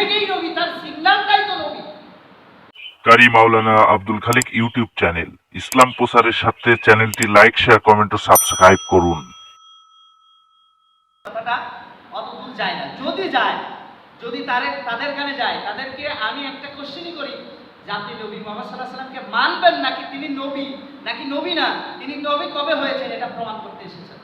থেকেই নবী তার সিগন্যালটাই তো নবী কারি মাওলানা আব্দুল খালিক ইউটিউব চ্যানেল। ইসলাম প্রচারের সাথে চ্যানেলটি লাইক শেয়ার কমেন্ট ও সাবস্ক্রাইব করুন। কথাটা অত দূর যায় না। যদি যায় যদি তাদের তাদের কানে যায় তাদেরকে আমি একটা কোশ্চেনই করি যে আপনি নবী মোহাম্মদ সাল্লাহ সাল্লামকে মানবেন নাকি তিনি নবী? নাকি নবী না? তিনি নবী কবে হয়েছেন এটা প্রমাণ করতে এসেছেন।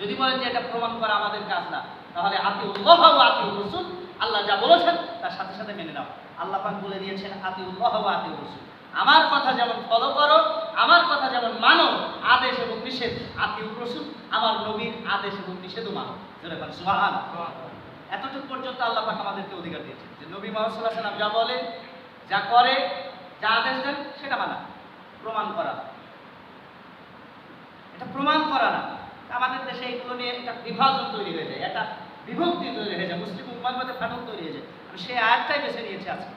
যদি বলেন যে এটা প্রমাণ করা আমাদের কাজ না তাহলে আতি উল্লাহ ও আতি রসুল আল্লাহ যা বলেছেন, তার সাথে সাথে মেনে নাও। আল্লাহ পাক বলে দিয়েছেন আতি উল্লাহ ও আতি রসুল আমার কথা যেমন ফলো করো, আমার কথা যেমন মানো, আদেশ এবং নিষেধ আতি রসুল আমার নবীর আদেশ এবং নিষেধও মানো। সুবহান এতটুকু পর্যন্ত আল্লাহ পাক আমাদেরকে অধিকার দিয়েছেন যে নবী মোহাম্মদ সাল্লাহ যা বলে, যা করে, যা আদেশ দেন, সেটা মানা, প্রমাণ করা। এটা প্রমাণ করা না। আমাদের দেশে এগুলো নিয়ে একটা বিভাজন তৈরি হয়ে যায়। একটা বিভক্তি তৈরি হয়ে যায় মুসলিম উম্মার মধ্যে ফাটল তৈরি হয়ে যায় আমি সেই আয়াতটাই বেছে নিয়েছি আজকে,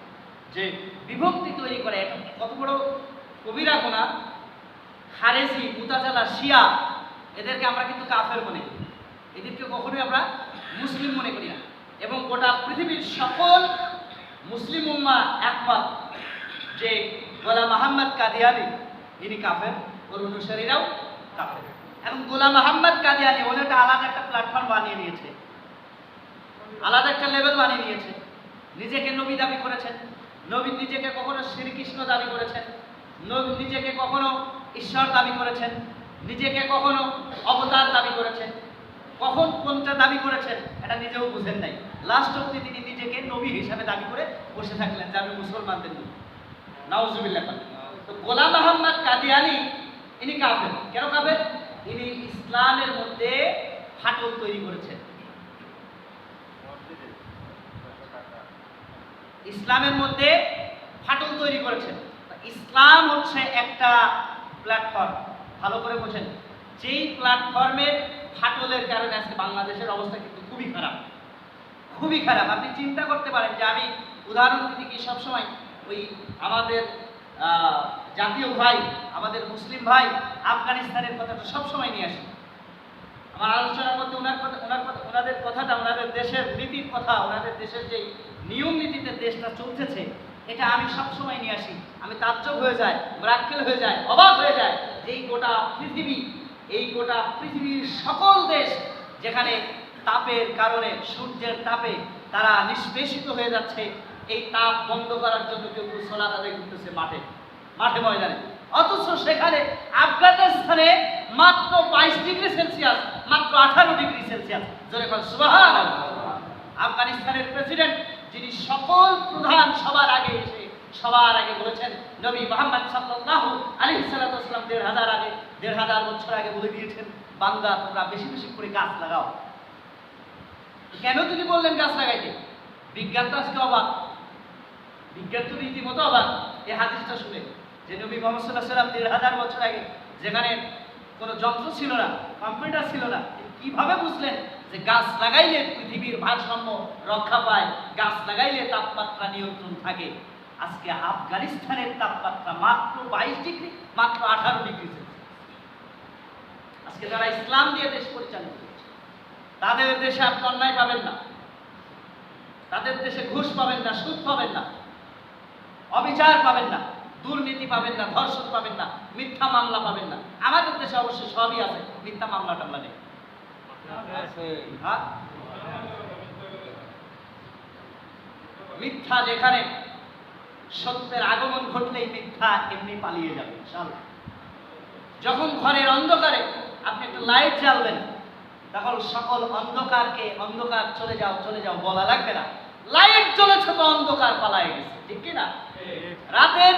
যে বিভক্তি তৈরি করে এটা কত বড় কবিরা গোনা খারেজি, মুতাজালা, শিয়া, এদেরকে আমরা কিন্তু কাফের মনে করি। এদেরকে কখনোই আমরা মুসলিম মনে করি না। এবং গোটা পৃথিবীর সকল মুসলিম উম্মা একমত যে গোলাম আহম্মদ কাদিয়ানি, ইনি কাফের, ওর অনুসারীরাও কাফের। এখন গোলাম আহম্মদ কাদিয়ানি একটা আলাদা একটা প্ল্যাটফর্ম বানিয়ে নিয়েছে। আলাদা একটা লেভেল বানিয়ে নিয়েছে নিজেকে নবী দাবি করেছেন। নবী নিজেকে কখনো শ্রীকৃষ্ণ দাবি করেছেন। নবী নিজেকে কখনো ঈশ্বর দাবি করেছেন। নিজেকে কখনো অবতার দাবি করেছেন। কখন কোনটা দাবি করেছেন, এটা নিজেও বুঝেন নাই। লাস্ট অব্দি তিনি নিজেকে নবী হিসাবে দাবি করে বসে থাকলেন যে আমি মুসলমানদের নবী নাউজুবিল্লাহ তো গোলাম আহম্মদ কাদিয়ানি, ইনি কাফের। কেন কাফের? ইনি ইসলামের মধ্যে ফাটল তৈরি করেছেন। ইসলামের মধ্যে ফাটল তৈরি করেছেন। ইসলাম হচ্ছে একটা প্ল্যাটফর্ম ভালো করে বোঝেন। যেই প্ল্যাটফর্মের ফাটলের কারণে আজকে বাংলাদেশের অবস্থা কিন্তু খুবই খারাপ। খুবই খারাপ। আপনি চিন্তা করতে পারেন যে আমি উদাহরণ দিতে কি সবসময় ওই আমাদের জাতীয় ভাই, আমাদের মুসলিম ভাই আফগানিস্তানের কথাটা সবসময় নিয়ে আসি। আমার আলোচনার মধ্যে ওনার কথা ওনার কথা ওনাদের কথাটা, ওনাদের দেশের নীতির কথা, ওনাদের দেশের যে নিয়ম নীতিতে দেশটা চলতেছে, এটা আমি সবসময় নিয়ে আসি। আমি তাজ্জব হয়ে যায় ব্রাক্কেল হয়ে যায় অবাক হয়ে যায় এই গোটা পৃথিবী, এই গোটা পৃথিবীর সকল দেশ যেখানে তাপের কারণে সূর্যের তাপে তারা নিষ্পেষিত হয়ে যাচ্ছে, এই তাপ বন্ধ করার জন্য কেউ কেউ সোলার আদায় করতেছে মাঠে মাঠে ময়দানে। অথচ সেখানে আফগানিস্তানে মাত্র বাইশ ডিগ্রি সেলসিয়াস, মাত্র আঠারো ডিগ্রি সেলসিয়াস। জোরে কর সুবাহান আফগানিস্তানের প্রেসিডেন্ট, যিনি সকল প্রধান সবার আগে এসে, সবার আগে বলেছেন, নবী মোহাম্মদ সাল্লাল্লাহু আলাইহি সাল্লাম দেড় হাজার আগে, দেড় হাজার বছর আগে বলে দিয়েছেন বাংলা তোমরা বেশি বেশি করে গাছ লাগাও। কেন তিনি বললেন গাছ লাগাইতে? বিজ্ঞান তো আজকে অবাক। বিজ্ঞান তো রীতিমতো অবাক। এই হাদিসটা শুনে যে নবী মোহাম্মদ সাল্লাহ সাল্লাম দেড় হাজার বছর আগে যেখানে কোনো যন্ত্র ছিল না কম্পিউটার ছিল না কীভাবে বুঝলেন যে গাছ লাগাইলে পৃথিবীর ভারসাম্য রক্ষা পায়? গাছ লাগাইলে তাপমাত্রা নিয়ন্ত্রণ থাকে। আজকে আফগানিস্তানের তাপমাত্রা মাত্র বাইশ ডিগ্রি, মাত্র আঠারো ডিগ্রি আজকে যারা ইসলাম দিয়ে দেশ পরিচালিত করছে, তাদের দেশে আপনি অন্যায় পাবেন না। তাদের দেশে ঘুষ পাবেন না, সুদ পাবেন না। অবিচার পাবেন না। দুর্নীতি পাবেন না, ধর্ষণ পাবেন না, মিথ্যা মামলা পাবেন না। আমাদের দেশে অবশ্যই সবই আছে, মিথ্যা মামলা টামলা নেই। হ্যাঁ? মিথ্যা যেখানে, সত্যের আগমন ঘটলেই মিথ্যা এমনি পালিয়ে যাবে যখন ঘরের অন্ধকারে আপনি একটা লাইট জ্বালবেন, তখন সকল অন্ধকারকে, অন্ধকার চলে যাও চলে যাও বলা লাগবে না। লাইট জ্বলেছে তো অন্ধকার পালায় গেছে, ঠিক কি না? রাতের